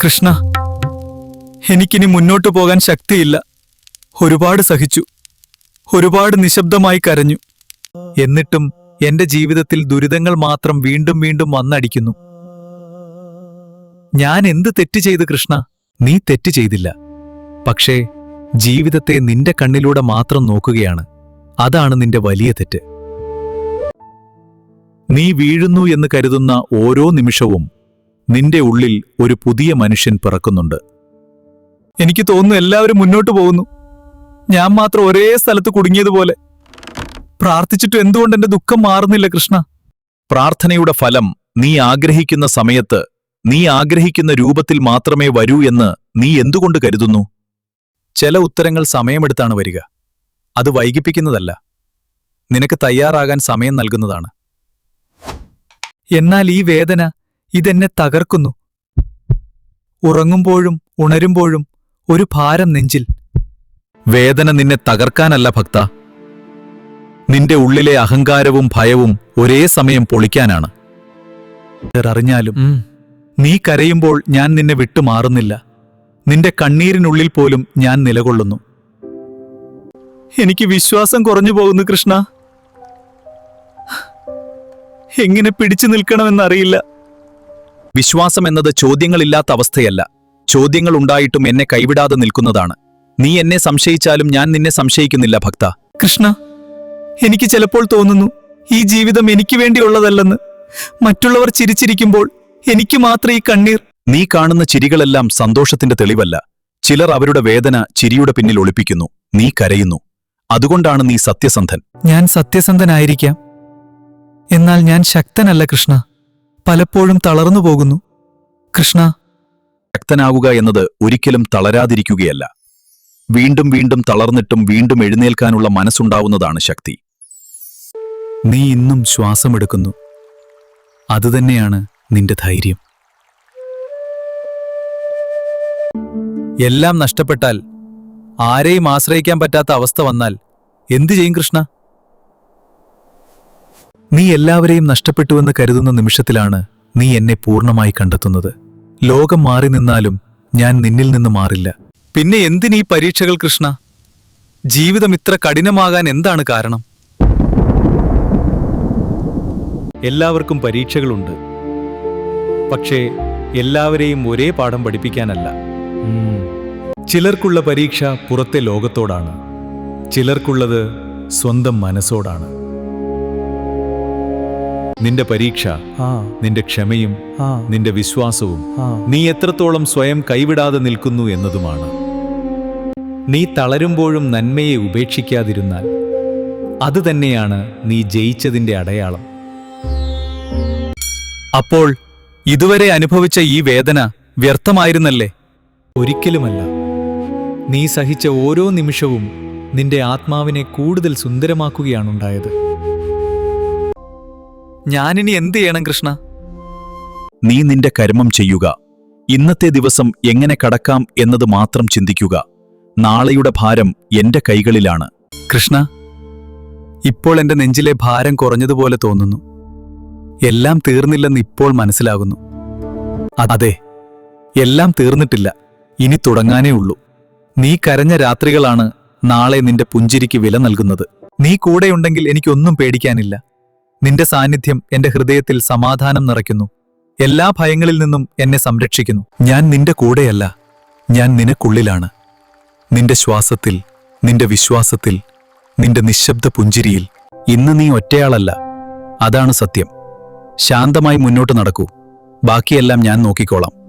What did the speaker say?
കൃഷ്ണ എനിക്കിനി മുന്നോട്ടു പോകാൻ ശക്തിയില്ല. ഒരുപാട് സഹിച്ചു. ഒരുപാട് നിശബ്ദമായി കരഞ്ഞു. എന്നിട്ടും എന്റെ ജീവിതത്തിൽ ദുരിതങ്ങൾ മാത്രം വീണ്ടും വീണ്ടും വന്നടിക്കുന്നു. ഞാൻ എന്ത് തെറ്റ് ചെയ്തു കൃഷ്ണ? നീ തെറ്റ് ചെയ്തില്ല. പക്ഷേ ജീവിതത്തെ നിന്റെ കണ്ണിലൂടെ മാത്രം നോക്കുകയാണ്. അതാണ് നിന്റെ വലിയ തെറ്റ്. നീ വീഴുന്നു എന്ന് കരുതുന്ന ഓരോ നിമിഷവും നിന്റെ ഉള്ളിൽ ഒരു പുതിയ മനുഷ്യൻ പിറക്കുന്നുണ്ട്. എനിക്ക് തോന്നുന്നു എല്ലാവരും മുന്നോട്ട് പോകുന്നു. ഞാൻ മാത്രം ഒരേ സ്ഥലത്ത് കുടുങ്ങിയതുപോലെ. പ്രാർത്ഥിച്ചിട്ട് എന്തുകൊണ്ട് എന്റെ ദുഃഖം മാറുന്നില്ല കൃഷ്ണ? പ്രാർത്ഥനയുടെ ഫലം നീ ആഗ്രഹിക്കുന്ന സമയത്ത് നീ ആഗ്രഹിക്കുന്ന രൂപത്തിൽ മാത്രമേ വരൂ എന്ന് നീ എന്തുകൊണ്ട് കരുതുന്നു? ചില ഉത്തരങ്ങൾ സമയമെടുത്താണ് വരിക. അത് വൈകിപ്പിക്കുന്നതല്ല. നിനക്ക് തയ്യാറാകാൻ സമയം നൽകുന്നതാണ്. എന്നാൽ ഈ വേദന ഇതെന്നെ തകർക്കുന്നു. ഉറങ്ങുമ്പോഴും ഉണരുമ്പോഴും ഒരു ഭാരം നെഞ്ചിൽ. വേദന നിന്നെ തകർക്കാനല്ല ഭക്ത. നിന്റെ ഉള്ളിലെ അഹങ്കാരവും ഭയവും ഒരേ സമയം പൊളിക്കാനാണ്. അറിഞ്ഞാലും നീ കരയുമ്പോൾ ഞാൻ നിന്നെ വിട്ടുമാറുന്നില്ല നിന്റെ കണ്ണീരിനുള്ളിൽ പോലും ഞാൻ നിലകൊള്ളുന്നു. എനിക്ക് വിശ്വാസം കുറഞ്ഞു പോകുന്നു കൃഷ്ണ. എങ്ങനെ പിടിച്ചു നിൽക്കണമെന്നറിയില്ല. വിശ്വാസം എന്നത് ചോദ്യങ്ങളില്ലാത്ത അവസ്ഥയല്ല. ചോദ്യങ്ങൾ ഉണ്ടായിട്ടും എന്നെ കൈവിടാതെ നിൽക്കുന്നതാണ്. നീ എന്നെ സംശയിച്ചാലും ഞാൻ നിന്നെ സംശയിക്കുന്നില്ല ഭക്ത. കൃഷ്ണ എനിക്ക് ചിലപ്പോൾ തോന്നുന്നു ഈ ജീവിതം എനിക്ക് വേണ്ടിയുള്ളതല്ലെന്ന്. മറ്റുള്ളവർ ചിരിച്ചിരിക്കുമ്പോൾ എനിക്ക് മാത്രം ഈ കണ്ണീർ. നീ കാണുന്ന ചിരികളെല്ലാം സന്തോഷത്തിന്റെ തെളിവല്ല. ചിലർ അവരുടെ വേദന ചിരിയുടെ പിന്നിൽ ഒളിപ്പിക്കുന്നു. നീ കരയുന്നു. അതുകൊണ്ടാണ് നീ സത്യസന്ധൻ. ഞാൻ സത്യസന്ധനായിരിക്കാം. എന്നാൽ ഞാൻ ശക്തനല്ല കൃഷ്ണ. പലപ്പോഴും തളർന്നു പോകുന്നു. കൃഷ്ണ ശക്തനാവുക എന്നത് ഒരിക്കലും തളരാതിരിക്കുകയല്ല. വീണ്ടും വീണ്ടും തളർന്നിട്ടും വീണ്ടും എഴുന്നേൽക്കാനുള്ള മനസ്സുണ്ടാവുന്നതാണ് ശക്തി. നീ ഇന്നും ശ്വാസമെടുക്കുന്നു. അതുതന്നെയാണ് നിന്റെ ധൈര്യം. എല്ലാം നഷ്ടപ്പെട്ടാൽ ആരെയും ആശ്രയിക്കാൻ പറ്റാത്ത അവസ്ഥ വന്നാൽ എന്തു ചെയ്യും കൃഷ്ണ? നീ എല്ലാവരെയും നഷ്ടപ്പെട്ടുവെന്ന് കരുതുന്ന നിമിഷത്തിലാണ് നീ എന്നെ പൂർണമായി കണ്ടെത്തുന്നത്. ലോകം മാറി നിന്നാലും ഞാൻ നിന്നിൽ നിന്ന് മാറില്ല. പിന്നെ എന്തിനീ പരീക്ഷകൾ കൃഷ്ണ? ജീവിതം ഇത്ര കഠിനമാകാൻ എന്താണ് കാരണം? എല്ലാവർക്കും പരീക്ഷകളുണ്ട്. പക്ഷേ എല്ലാവരെയും ഒരേ പാഠം പഠിപ്പിക്കാനല്ല. ചിലർക്കുള്ള പരീക്ഷ പുറത്തെ ലോകത്തോടാണ്. ചിലർക്കുള്ളത് സ്വന്തം മനസ്സോടാണ്. നിന്റെ പരീക്ഷ നിന്റെ ക്ഷമയും നിന്റെ വിശ്വാസവും നീ എത്രത്തോളം സ്വയം കൈവിടാതെ നിൽക്കുന്നു എന്നതുമാണ്. നീ തളരുമ്പോഴും നന്മയെ ഉപേക്ഷിക്കാതിരുന്നാൽ അത് തന്നെയാണ് നീ ജയിച്ചതിന്റെ അടയാളം. അപ്പോൾ ഇതുവരെ അനുഭവിച്ച ഈ വേദന വ്യർത്ഥമായിരുന്നല്ലേ? ഒരിക്കലുമല്ല. നീ സഹിച്ച ഓരോ നിമിഷവും നിന്റെ ആത്മാവിനെ കൂടുതൽ സുന്ദരമാക്കുകയാണുണ്ടായത്. ഞാനിനി എന്തു ചെയ്യണം കൃഷ്ണ? നീ നിന്റെ കർമ്മം ചെയ്യുക. ഇന്നത്തെ ദിവസം എങ്ങനെ കടക്കാം എന്നത് മാത്രം ചിന്തിക്കുക. നാളെയുടെ ഭാരം എന്റെ കൈകളിലാണ്. കൃഷ്ണ ഇപ്പോൾ എന്റെ നെഞ്ചിലെ ഭാരം കുറഞ്ഞതുപോലെ തോന്നുന്നു. എല്ലാം തീർന്നില്ലെന്ന് ഇപ്പോൾ മനസ്സിലാകുന്നു. അതെ എല്ലാം തീർന്നിട്ടില്ല. ഇനി തുടങ്ങാനേ ഉള്ളൂ. നീ കരഞ്ഞ രാത്രികളാണ് നാളെ നിന്റെ പുഞ്ചിരിക്ക് വില നൽകുന്നത്. നീ കൂടെയുണ്ടെങ്കിൽ എനിക്കൊന്നും പേടിക്കാനില്ല. നിന്റെ സാന്നിധ്യം എന്റെ ഹൃദയത്തിൽ സമാധാനം നിറയ്ക്കുന്നു. എല്ലാ ഭയങ്ങളിൽ നിന്നും എന്നെ സംരക്ഷിക്കുന്നു. ഞാൻ നിന്റെ കൂടെയല്ല. ഞാൻ നിനക്കുള്ളിലാണ്. നിന്റെ ശ്വാസത്തിൽ നിന്റെ വിശ്വാസത്തിൽ നിന്റെ നിശബ്ദ പുഞ്ചിരിയിൽ. ഇന്ന് നീ ഒറ്റയാളല്ല. അതാണ് സത്യം. ശാന്തമായി മുന്നോട്ട് നടക്കൂ. ബാക്കിയെല്ലാം ഞാൻ നോക്കിക്കോളാം.